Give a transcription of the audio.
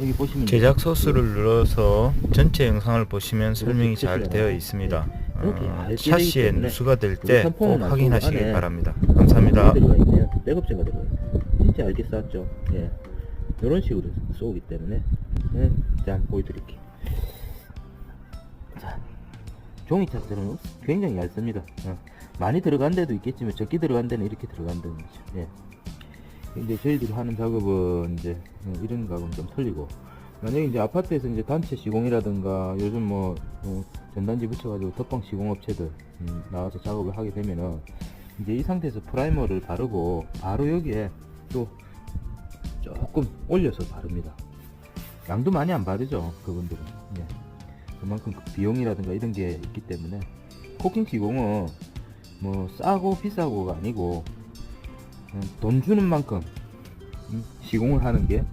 여기 보시면 제작 소스를 눌러서 전체 영상을 보시면 설명이 잘 되어 있습니다. 이렇게 어, 있기 누수가 될 때꼭 쏘고 안에 바랍니다. 감사합니다. 백업제가 들어가요. 진짜 얇게 쌌죠. 예. 이런 식으로 쏘기 때문에 예. 자 보여드릴게요. 자 종이 차들은 굉장히 얇습니다. 어. 많이 들어간 데도 있겠지만 적게 들어간 데는 이렇게 들어간다는 거죠. 예. 이제 저희들이 하는 작업은 이제 어, 이런 거하고는 좀 틀리고 만약에 이제 아파트에서 이제 단체 시공이라든가 요즘 뭐 어, 전단지 붙여가지고 덮방 시공 업체들 음, 나와서 작업을 하게 되면은 이제 이 상태에서 프라이머를 바르고 바로 여기에 또 조금 올려서 바릅니다. 양도 많이 안 바르죠 그분들은. 예. 그만큼 그 비용이라든가 이런 게 있기 때문에 코킹 시공은 뭐 싸고 비싸고가 아니고 음, 돈 주는 만큼 음, 시공을 하는 게